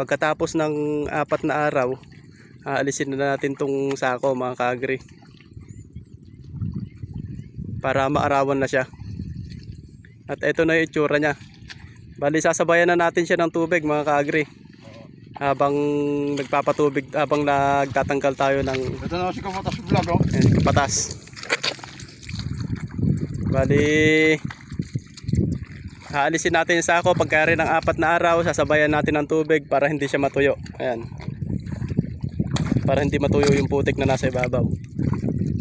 Pagkatapos ng apat na araw, aalisin na natin tong sako mga kaagri. Para maarawan na siya. At ito na yung itsura niya. Bali sasabayan na natin siya ng tubig mga kaagri. Habang nagpapatubig, habang nagtatanggal tayo ng Ito na si Kamatas Vlog, oh. Kapatas. Bali, haalisin natin yung sako pagkari ng apat na araw, sasabayan natin ng tubig para hindi siya matuyo. Ayan. Para hindi matuyo yung putik na nasa ibabaw.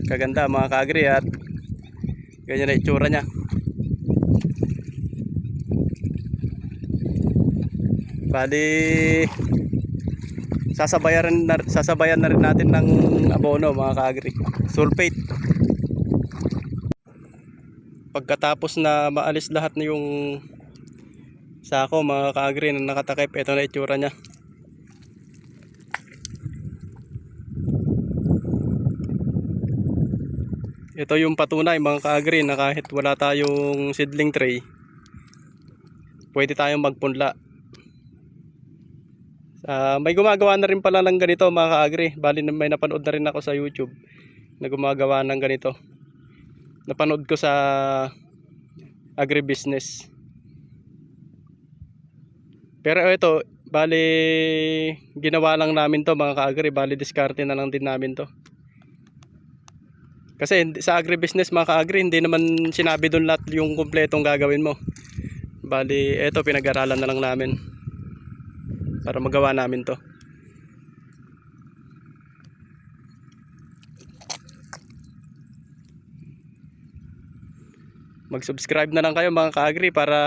Kaganda mga kaagri at ganyan na itsura niya. Bali, sasabayan na, sasabayan na rin natin ng abono mga kaagri sulfate pagkatapos na maalis lahat na yung sako mga kaagri na nakatakip ito na itsura nya ito yung patunay mga kaagri na kahit wala tayong seedling tray pwede tayong magpunla Ah, may gumagawa na rin pala ng ganito mga kaagri. Bali may napanood na rin ako sa YouTube na gumagawa ng ganito. Napanood ko sa agribusiness. Pero ito, bali ginawa lang namin to mga kaagri. Bali diskarte na lang din namin to. Kasi sa agribusiness mga kaagri, hindi naman sinabi doon lahat yung kumpletong gagawin mo. Bali, eto pinag-aralan na lang namin para magawa namin to. Mag-subscribe na lang kayo mga kaagri para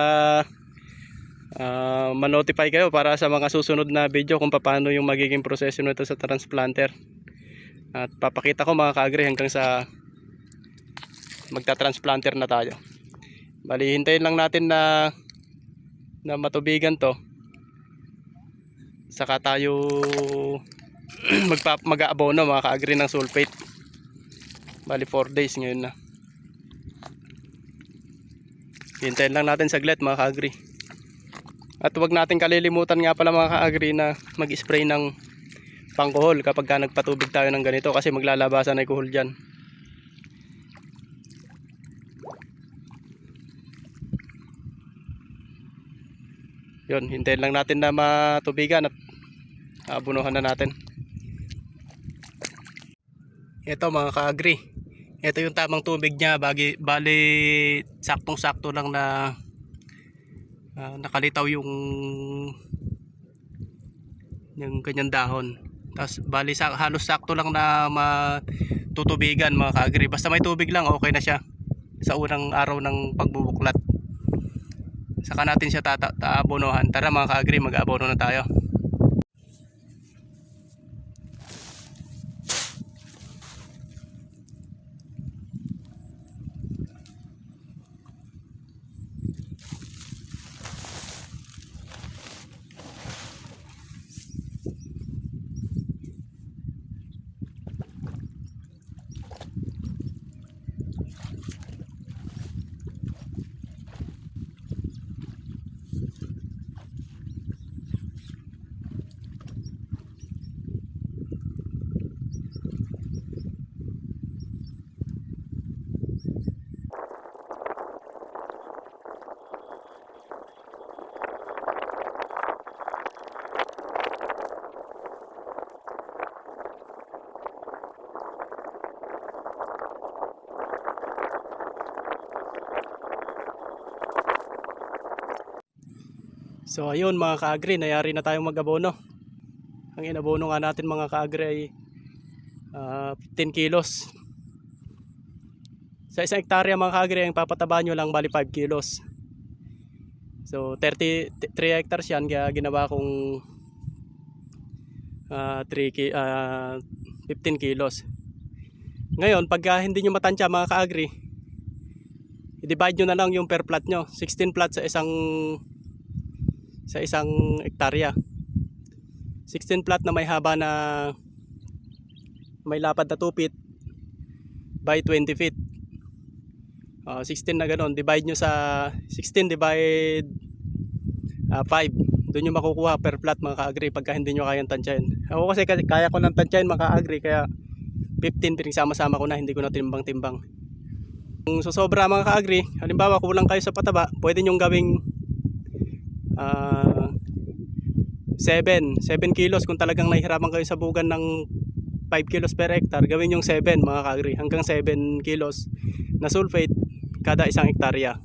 ah, ma-notify kayo para sa mga susunod na video kung paano yung magiging proseso nito sa transplanter. At papakita ko mga kaagri hanggang sa magta-transplanter na tayo. Bali, hintayin lang natin na na matubigan to saka tayo magpa mag-aabono mga ka-agree ng sulfate bali 4 days ngayon na hintayin lang natin saglit mga ka-agree at huwag natin kalilimutan nga pala mga ka-agree na mag-spray ng pangkuhol kapag ka nagpatubig tayo ng ganito kasi maglalabasan ay kuhol dyan. Yun hintayin lang natin na matubigan at abunuhan na natin. Ito mga ka-agree ito yung tamang tubig niya bagi, bali saktong sakto lang na ah, nakalitaw yung yung ganyan dahon. Tapos bali sa, halos sakto lang na matutubigan mga ka-agree basta may tubig lang okay na siya sa unang araw ng pagbubuklat. Saka natin siya tata tara mga ka-agree mag-abono na tayo So ayun mga ka-agri, nayari na tayong mag-abono. Ang inabono nga natin mga ka-agri ay ah, 15 kilos. Sa isang hektarya mga ka-agri, ang papataba nyo lang bali 5 kilos. So 30, 3 hectares yan, kaya ginawa kong ah, 3 ki, ah, 15 kilos. Ngayon, pagka hindi nyo matansya mga ka-agri, i-divide nyo na lang yung per plot nyo. 16 plots sa isang sa isang hektarya. 16 plot na may haba na may lapad na 2 feet by 20 feet. Ah, 16 na ganun. Divide nyo sa 16 divide ah, 5 Doon nyo makukuha per plot mga ka-agri pagka hindi nyo kayang tansyahin. Ako kasi kaya ko ng tansyahin mga ka-agri kaya 15 pinagsama-sama ko na hindi ko na timbang-timbang. Kung susobra mga ka-agri, halimbawa kulang kayo sa pataba, pwede nyong gawing ah 7, 7 kilos kung talagang nahihirapan kayo sa bugan ng 5 kilos per hectare, gawin yung 7 mga ka-agri, hanggang 7 kilos na sulfate kada isang hektarya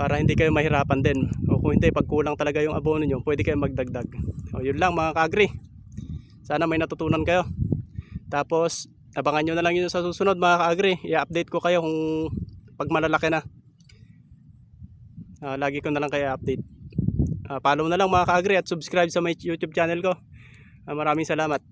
para hindi kayo mahirapan din. O kung hindi, pag kulang talaga yung abono nyo, pwede kayo magdagdag. O yun lang mga ka-agri. Sana may natutunan kayo. Tapos, abangan nyo na lang yun sa susunod mga ka-agri. I-update ko kayo kung pag malalaki na. Ah, lagi ko na lang kayo update. Ah, follow na lang mga ka-agri at subscribe sa my YouTube channel ko. Ah, maraming salamat.